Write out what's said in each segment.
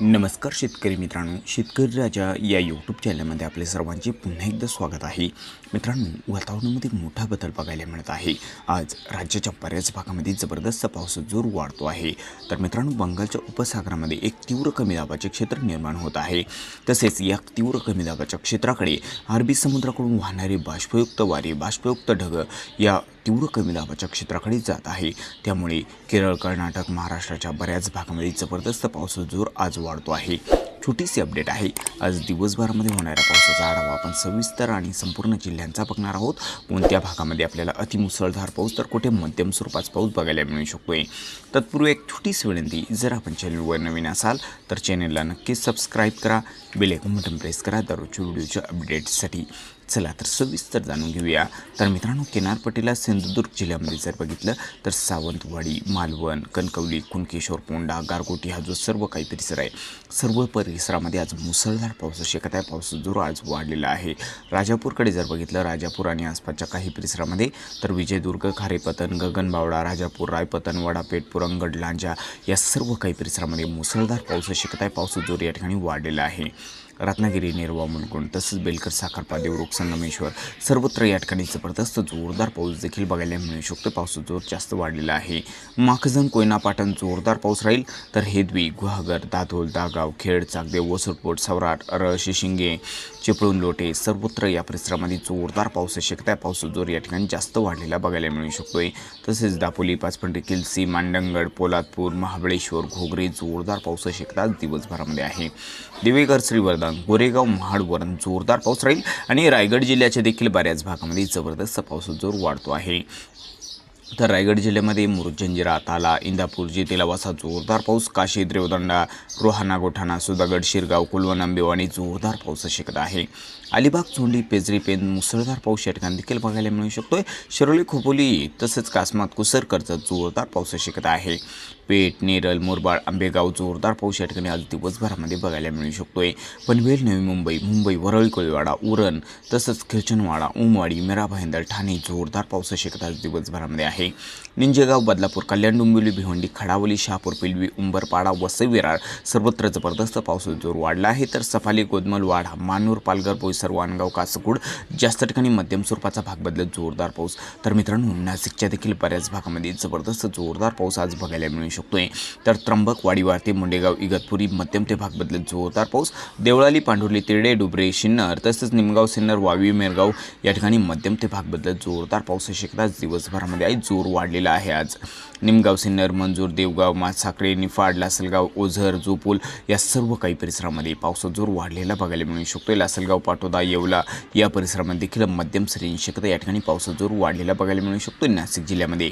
नमस्कार शेतकरी मित्रांनो शेतकरी राजा या यूट्यूब चॅनलमध्ये आपले सर्वांचे पुन्हा एकदा स्वागत आहे. मित्रांनो वातावरणामध्ये मोठा बदल बघायला मिळत आहे. आज राज्याच्या बऱ्याच भागामध्ये जबरदस्त पाऊस जोर वाढतो आहे. तर मित्रांनो बंगालच्या उपसागरामध्ये एक तीव्र कमी दाबाचे क्षेत्र निर्माण होत आहे. तसेच या तीव्र कमी दाबाच्या क्षेत्राकडे अरबी समुद्राकडून वाहणारे बाष्पयुक्त वारे बाष्पयुक्त ढग या तीव्र कमी दाबाच्या क्षेत्राकडे जात आहे. त्यामुळे केरळ कर्नाटक महाराष्ट्राच्या बऱ्याच भागामध्ये जबरदस्त पावसाचा जोर आज वाढतो आहे. छोटीशी अपडेट आहे. आज दिवसभरामध्ये होणाऱ्या पावसाचा आढावा आपण सविस्तर आणि संपूर्ण जिल्ह्यांचा बघणार आहोत. कोणत्या भागामध्ये आपल्याला अतिमुसळधार पाऊस तर कुठे मध्यम स्वरूपाचा पाऊस बघायला मिळू शकतोय? तत्पूर्वी एक छोटीशी विनंती जर आपण चॅनलवर नवीन असाल तर चॅनलला नक्कीच सबस्क्राईब करा. बेलेकन बटन प्रेस करा. दररोजच्या व्हिडिओच्या अपडेट्ससाठी चला तर सविस्तर जाणून घेऊया. तर मित्रांनो किनारपट्टीला सिंधुदुर्ग जिल्ह्यामध्ये जर बघितलं तर सावंतवाडी मालवण कणकवली कुणकेश्वर पोंडा गारगोटी हा जो सर्व काही परिसर आहे सर्व परिसरामध्ये आज मुसळधार पाऊस शक्यता आहे पाऊस जोर आज वाढलेला आहे. राजापूरकडे जर बघितलं राजापूर आणि आसपासच्या काही परिसरामध्ये तर विजयदुर्ग खारेपतन गगनबावडा राजापूर रायपतन वडापेठ पुरंगड लांजा या सर्व काही परिसरामध्ये मुसळधार पाऊस शक्यता आहे पाऊस जोर या ठिकाणी वाढलेला आहे. रत्नागिरी निर्वा मुलगुण तसंच बेलकर साखरपा देवरुख संगमेश्वर. सर्वत्र या ठिकाणी जबरदस्त जोरदार पाऊस देखील बघायला मिळू शकतो. पावसाचा जोर जास्त वाढलेला आहे. माखजन कोयना पाटण जोरदार पाऊस राहील. तर हेदवी गुहागर दाधोल दागाव खेड चाकदेव वसुरपोट सवराट रळशी शिंगे चिपळूण लोटे सर्वत्र या परिसरामध्ये जोरदार पाऊस शक्यता आहे पावसाचा जोर या ठिकाणी जास्त वाढलेला बघायला मिळू शकतोय. तसेच दापोली पाचपंडी किल्सी मांडंगड पोलादपूर महाबळेश्वर घोगरे जोरदार पाऊस शक्यता दिवसभरामध्ये आहे. दिवेकर वर्धा गोरेगाव महाडवरून जोरदार पाऊस राहील आणि रायगड जिल्ह्याच्या देखील बऱ्याच भागामध्ये जबरदस्त पावसाचा जोर वाढतो आहे. तर रायगड जिल्ह्यामध्ये मुरुजंजिरा ताला इंदापूर जेतेलावासा जोरदार पाऊस काशी देवदंडा रोहाना गोठाणा सुधागड शिरगाव कुलवण आंबेवाणी जोरदार पाऊस शिकत आहे. अलिबाग चोंडी पेजरी पेन मुसळधार पाऊस या ठिकाणी देखील बघायला मिळू शकतोय. शिरोली खोपोली तसेच कासमात कुसर कर्ज जोरदार पाऊस शिकत आहे. पेठ नेरल मुरबाड आंबेगाव जोरदार पाऊस या ठिकाणी आज दिवसभरामध्ये बघायला मिळू शकतोय. पनवेल नवी मुंबई मुंबई वरळी कोळीवाडा उरण तसंच खिरचनवाडा उमवाडी मेरा भाईंदर ठाणे जोरदार पाऊस शक्यता आज दिवसभरामध्ये आहे. निंजेगाव बदलापूर कल्याण डोंबिवली भिवंडी खडावली शहापूर पिलवी उंबरपाडा वसई विरार सर्वत्र जबरदस्त पावसाचा जोर वाढला आहे. तर सफाली गोदमल वाडा मानूर पालघर बोईसर वाणगाव कासगुड जास्त ठिकाणी मध्यम स्वरूपाचा भाग बदलत जोरदार पाऊस. तर मित्रांनो नाशिकच्या देखील बऱ्याच भागामध्ये जबरदस्त जोरदार पाऊस आज बघायला मिळू शकतो आहे तर त्र्यंबक वाडीवार ते मुंडेगाव इगतपुरी मध्यम ते भाग बदलत जोरदार पाऊस. देवळाली पांढुर्ली तिरडे डुबरे शिन्नर तसंच निमगाव सिन्नर वावी मेरगाव या ठिकाणी मध्यम ते भाग बदलत जोरदार पाऊस शक्यता दिवसभरामध्ये आहे जोर वाढलेला आहे आज. निमगाव सिन्नर मंजूर देवगाव मासाकडे निफाड लासलगाव ओझर जोपूल या सर्व काही परिसरामध्ये पावसाचा जोर वाढलेला बघायला मिळू शकतो लासलगाव पाटोदा येवला या परिसरामध्ये देखील मध्यम सरींची शक्यता या ठिकाणी पावसाचा जोर वाढलेला बघायला मिळू शकतो नाशिक जिल्ह्यामध्ये.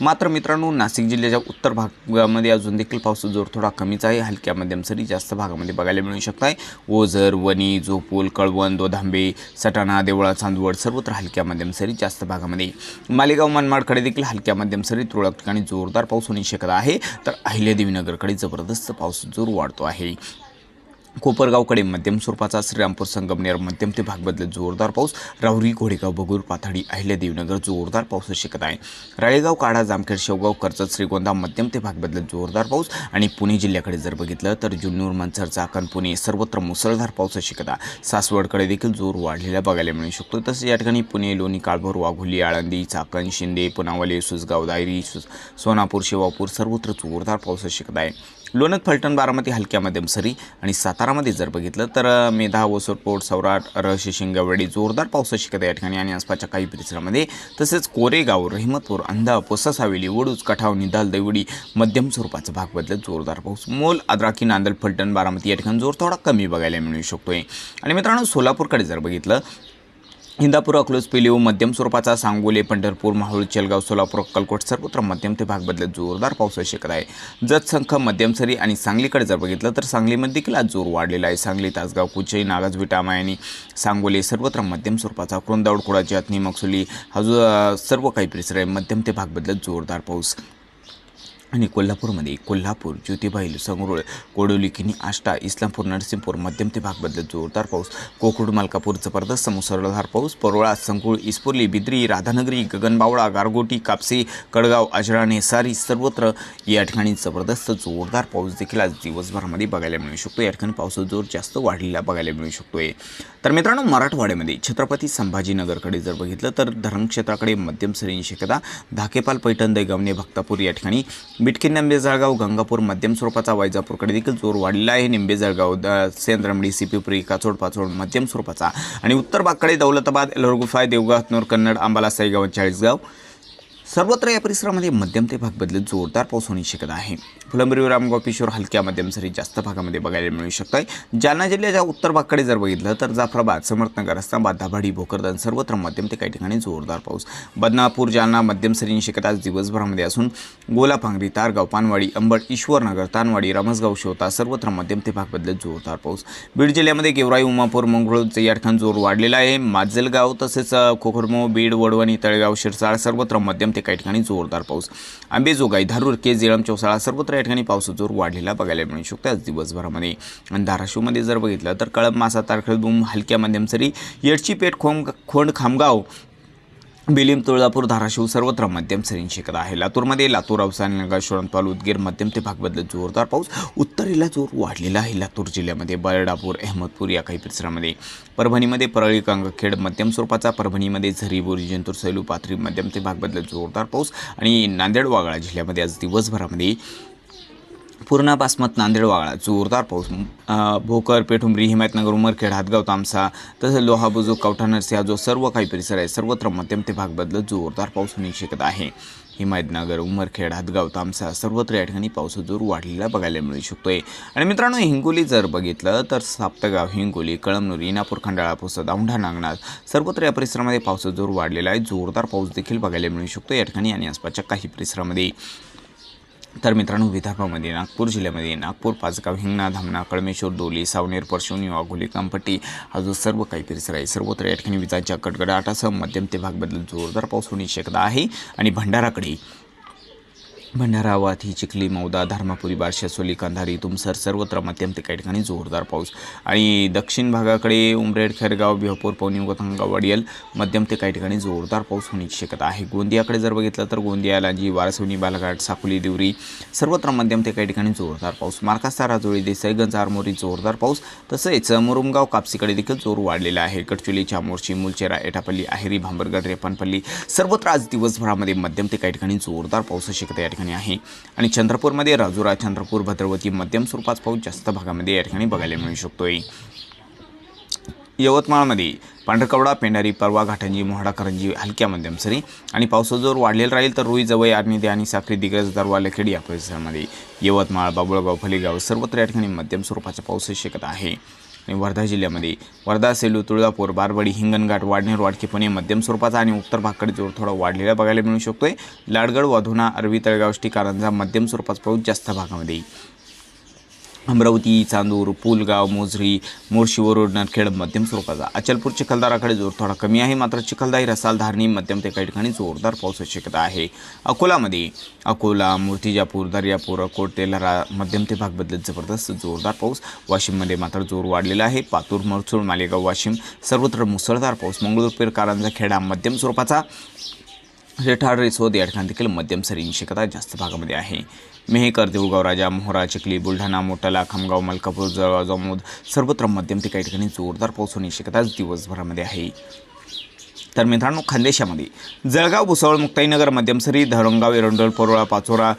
मात्र मित्रांनो नाशिक जिल्ह्याच्या उत्तर भाग मध्ये अजून देखील पावसाचा जोर थोडा कमीच आहे. हलक्या मध्यम सरी जास्त भागामध्ये बघायला मिळू शकत आहे ओझर वणी झोपूल कळवण दोधांबे सटाणा देवळा चांदवड सर्वत्र हलक्या मध्यम सरी जास्त भागामध्ये. मालेगाव मनमाडकडे देखील हलक्या मध्यम सरी तुरळक ठिकाणी जोरदार पाऊस होण्याची शक्यता आहे. तर अहिल्यादेवीनगरकडे जबरदस्त पाऊस जोर वाढतो आहे. कोपरगावकडे मध्यम स्वरूपाचा श्रीरामपूर संगमनेर मध्यम ते भाग बदलत जोरदार पाऊस. राहुरी घोडेगाव बगूर पाथाडी अहिल्यादेवीनगर जोरदार पाऊस शक्यता आहे. राळेगाव काडा जामखेड शेवगाव कर्जत श्रीगोंदा मध्यम ते भाग बदलत जोरदार पाऊस आणि पुणे जिल्ह्याकडे जर बघितलं तर जुन्नूर मंचर चाकण पुणे सर्वत्र मुसळधार पाऊस शक्यता सासवडकडे देखील जोर वाढलेला बघायला मिळू शकतो. तसेच या ठिकाणी पुणे लोणी काळभोर वाघोली आळंदी चाकण शिंदे पुनावले सुसगाव दायरी सोनापूर शेवापूर सर्वत्र जोरदार पाऊस शक्यता आहे. लोणत फलटण बारामती हलक्या मध्यम सरी आणि सातारामध्ये जर बघितलं तर मेधा वसरपोट सौराट रहशी शिंगवडी जोरदार पावसाची शक्यता या ठिकाणी आणि आसपासच्या काही परिसरामध्ये तसेच कोरेगाव रहिमतपूर अंधा पोसस हवेली वडूज कठाव निदाल देवडी मध्यम स्वरूपाचा भाग बदलत जोरदार पाऊस. मोल आद्राकी नांदल फलटण बारामती या ठिकाणी जोर थोडा कमी बघायला मिळू शकतोय. आणि मित्रांनो सोलापूरकडे जर बघितलं इंदापूर अकलूज पिलीव मध्यम स्वरूपाचा सांगोले पंढरपूर माहूर चेलगाव सोलापूर अक्कलकोट सर्वत्र मध्यम ते भाग बदलत जोरदार पावसाची शक्यता आहे. जत संख मध्यम सरी आणि सांगलीकडे जर बघितलं तर सांगलीमध्ये देखील आज जोर वाढलेला आहे. सांगली तासगाव कुचई नागाज विटामा आणि सांगोले सर्वत्र मध्यम स्वरूपाचा कुरुंदावड कुडाची अथनी मक्सुली हजू सर्व काही परिसर आहे. मध्यम ते भाग बदलत जोरदार पाऊस. आणि कोल्हापूरमध्ये कोल्हापूर ज्योतिबाईल संगरुळ कोडोली किनी आष्टा इस्लामपूर नरसिंहपूर मध्यम ते भाग बदलत जोरदार पाऊस कोकुड मलकापूर जबरदस्त मुसळधार पाऊस परोळा संकुळ इस्पोर्ली बिद्री राधानगरी गगनबावळा गारगोटी कापसे कडगाव अजरा सारी सर्वत्र या ठिकाणी जबरदस्त जोरदार पाऊस देखील आज दिवसभरामध्ये बघायला मिळू शकतो या ठिकाणी पावसाचा जोर जास्त वाढलेला बघायला मिळू शकतोय. तर मित्रांनो मराठवाड्यामध्ये छत्रपती संभाजीनगरकडे जर बघितलं तर धरणक्षेत्राकडे मध्यम सरींची शक्यता धाकेपाल पैठण दैगवणे भक्तापूर या ठिकाणी बिटकी निंबे जळगाव गंगापूर मध्यम स्वरूपाचा वैजापूरकडे देखील जोर वाढलेला आहे. निंबे जळगाव द सेंद्रमडी सिपिपुरी काचोड पाचोड मध्यम स्वरूपाचा. आणि उत्तर भागकडे दौलताबाद एलरगुफाय देवगाव हातनूर कन्नड अंबाला साईगाव चाळीसगाव. सर्वत्र या परिसरामध्ये मध्यम ते भाग बदलत जोरदार पाऊस होण्याची शक्यता आहे. फुलंब्री रामगाव पिशोर हलक्या मध्यम सरी जास्त भागामध्ये बघायला मिळू शकत आहे जालना जिल्ह्याच्या उत्तर भागकडे जर बघितलं तर जाफराबाद समर्थनगर अस्ताबाद दाभाडी भोकरदन सर्वत्र मध्यम ते काही ठिकाणी जोरदार पाऊस. बदनापूर जालना मध्यम सरींची शक्यता आज दिवसभरामध्ये असून गोलापांगरी तारगाव पानवाडी अंबड ईश्वरनगर तानवाडी रमसगाव शोता सर्वत्र मध्यम ते भाग बदलत जोरदार पाऊस. बीड जिल्ह्यामध्ये गेवराई उमापूर मंगळूरचे या ठिकाणी जोर वाढलेला आहे. माजलगाव तसेच कोखरमो बीड वडवणी तळेगाव शिरसाळ सर्वत्र मध्यम ते काही ठिकाणी जोरदार पाऊस. आंबेजोगाई धारूर के जेळम चौसाळा सर्वत्र या ठिकाणी पावसाचा जोर वाढलेला बघायला मिळू शकतो आज दिवसभरामध्ये. आणि धाराशिवमध्ये जर बघितलं तर कळंब मासा तारखेळबूम हलक्या मध्यम सरी येडची पेठ खोम खोंड खामगाव बिलिम तुळजापूर धाराशिव सर्वत्र मध्यम सरींची आहे. लातूरमध्ये लातूर अवसान नगर शोरणपाल उदगीर मध्यम ते भाग बदलत जोरदार पाऊस. उत्तरेला जोर वाढलेला आहे लातूर जिल्ह्यामध्ये. बरडापूर अहमदपूर या काही परिसरामध्ये. परभणीमध्ये परळी कांगखेड मध्यम स्वरूपाचा. परभणीमध्ये झरी बोरी जिंतूर सैलू पाथरी मध्यम ते भाग बदलत जोरदार पाऊस. आणि नांदेड वागळा जिल्ह्यामध्ये आज दिवसभरामध्ये पूर्णा बासमत नांदेड वाळा जोरदार पाऊस. भोकर पेठुंबरी हिमायतनगर उमरखेड हातगाव तामसा तसंच लोहा बुजुक कवठा नरसी जो सर्व काही परिसर आहे सर्वत्र मध्यम ते भाग बदलत जोरदार पाऊस होण्याची शक्यता आहे. हिमायतनगर उमरखेड हातगाव तामसा सर्वत्र या ठिकाणी पावसाचा जोर वाढलेला बघायला मिळू शकतोय. आणि मित्रांनो हिंगोली जर बघितलं तर साप्तगाव हिंगोली कळमनुरी इनापूर खंडाळा पुसद औंढा नागनाथ सर्वत्र या परिसरामध्ये पावसाचा जोर वाढलेला आहे. जोरदार पाऊस देखील बघायला मिळू शकतो या ठिकाणी आणि आसपासच्या काही परिसरामध्ये. तर मित्रांनो विदर्भामध्ये नागपूर जिल्ह्यामध्ये नागपूर पाचगाव हिंगणा धामणा कळमेश्वर दोली सावनेर परशुनी वाघोली कामपट्टी हा जो सर्व काही परिसर आहे. सर्वत्र या ठिकाणी विजांच्या कडकडाटासह मध्यम ते भाग बदलत जोरदार पाऊस होण्याची शक्यता आहे. आणि भंडाराकडे भंडारा वाथी चिखली मौदा धर्मापुरी बारशा सोली कंधारी तुमसर सर्वत्र मध्यम ते काही ठिकाणी जोरदार पाऊस. आणि दक्षिण भागाकडे उमरेड खेरगाव बिहपूर पवनी गोथंगाव वडियल मध्यम ते काही ठिकाणी जोरदार पाऊस होण्याची शक्यता आहे. गोंदियाकडे जर बघितलं तर गोंदिया लांजी वारसवणी बालाघाट साकोली दिवरी सर्वत्र मध्यम ते काही ठिकाणी जोरदार पाऊस. मार्कास्ता राजोळी देसाईगंज आरमोरी जोरदार पाऊस. तसेच मुरुमगाव कापसीकडे देखील जोर वाढलेला आहे. गडचुली चामोर्शी मुलचेरा एटापल्ली आहेरी भांबरगड रेपणपल्ली सर्वत्र आज दिवसभरामध्ये मध्यम ते काही ठिकाणी जोरदार पाऊस शक्यता या ठिकाणी आहे. आणि चंद्रपूरमध्ये राजुरा चंद्रपूर भद्रवती मध्यम स्वरूपाचा पाऊस जास्त भागामध्ये या ठिकाणी बघायला मिळू शकतोय. यवतमाळमध्ये पांढरकवडा पेंढारी परवा घाटंजी मोहडा करंजी हलक्या मध्यम सरी आणि पावसाचा जोर वाढलेला राहील तर रुई जवळ आर्मी आणि साखरी दिग्रज दरवा लखेड या परिसरामध्ये. यवतमाळ बाबुळगाव फलेगाव सर्वत्र या ठिकाणी मध्यम स्वरूपाचा पाऊस शक्यता आहे. आणि वर्धा जिल्ह्यामध्ये. वर्धा सेलू तुळजापूर बारवाडी हिंगणघाट वाडनेर वाडकी पुणे मध्यम स्वरूपाचा आणि उत्तर भागकडे जोर थोडा वाढलेला बघायला मिळू शकतोय. लाडगड वाधुना अरवी तळगावष्टी कारंजा मध्यम स्वरूपाचा पाऊस जास्त भागामध्ये. अमरावती चांदूर पुलगाव मोझरी मोर्शीवरोड नरखेड मध्यम स्वरूपाचा. अचलपूर चिखलदाराकडे जोर थोडा कमी आहे मात्र चिखलदाई रसाल धारणी मध्यम ते काही ठिकाणी जोरदार पावसाची शक्यता आहे. अकोलामध्ये अकोला मूर्तिजापूर दर्यापूर अकोट तेलारा मध्यम ते भाग बदलत जबरदस्त जोरदार पाऊस. वाशिममध्ये मात्र जोर वाढलेला आहे. पातूर मरसूळ मालेगाव वाशिम सर्वत्र मुसळधार पाऊस. मंगळूरपेर कारंजा खेडा मध्यम स्वरूपाचा. रेठाड रिसोद या ठिकाणी देखील मध्यम सरींची शक्यता जास्त भागामध्ये आहे. मेहकर देऊळगाव राजा मोहरा चिखली बुलढाणा मोटाला खामगाव मलकापूर जळगाव जामोद सर्वत्र मध्यम ते काही ठिकाणी जोरदार पाऊस होण्याची शक्यता दिवसभरामध्ये आहे. तर मित्रांनो खानदेशामध्ये जळगाव भुसावळ मुक्ताईनगर मध्यमसरी धरणगाव एरंडोल परोळा पाचोरा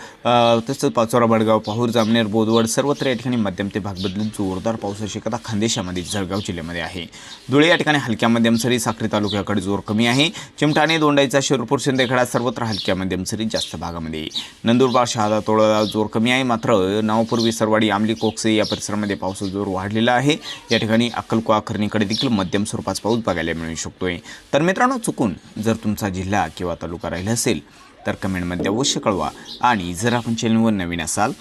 तसंच पाचोरा बडगाव पाहूर जामनेर बोदवड सर्वत्र या ठिकाणी मध्यम ते भाग बदलून जोरदार पावसाची शक्यता खानदेशामध्ये जळगाव जिल्ह्यामध्ये आहे. धुळे या ठिकाणी हलक्या मध्यमसरी साक्री तालुक्याकडे जोर कमी आहे. चिमटाणे दोंडाईचा शिरपूर शिंदेखेडा सर्वत्र हलक्या मध्यमसरी जास्त भागामध्ये. नंदुरबार शहादा तोळाला जोर कमी आहे. मात्र नावपूर्वी सरवाडी आमली कोकसे या परिसरामध्ये पावसाचा जोर वाढलेला आहे. या ठिकाणी अक्कलकुवा खरणीकडे देखील मध्यम स्वरूपाचा पाऊस बघायला मिळू शकतोय. तर मित्र मित्रांनो चुकून जर तुमचा जिल्हा किंवा तालुका राहिला असेल तर कमेंटमध्ये अवश्य कळवा. आणि जर आपण चॅनलवर नवीन असाल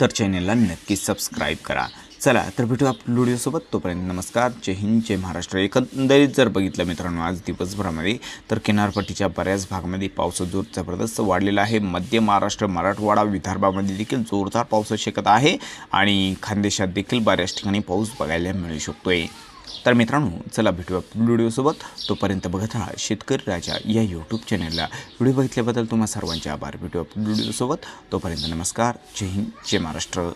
तर चॅनलला नक्की सबस्क्राईब करा. चला तर भेटू आपल्या व्हिडिओसोबत तोपर्यंत नमस्कार. जय हिंद जय महाराष्ट्र. एकंदरीत जर बघितलं मित्रांनो आज दिवसभरामध्ये तर किनारपट्टीच्या बऱ्याच भागामध्ये पावस जोर जबरदस्त वाढलेला आहे. मध्य महाराष्ट्र मराठवाडा विदर्भामध्ये देखील जोरदार पाऊस शकत आहे. आणि खानदेशात देखील बऱ्याच ठिकाणी पाऊस बघायला मिळू शकतो आहे तर मित्रांनो चला भेटूया व्हिडिओसोबत. तोपर्यंत बघत राहा शेतकरी राजा या यूट्यूब चॅनलला व्हिडिओ बघितल्याबद्दल तुम्हा सर्वांचे आभार. भेटूया व्हिडिओसोबत. तोपर्यंत नमस्कार. जय हिंद जय महाराष्ट्र.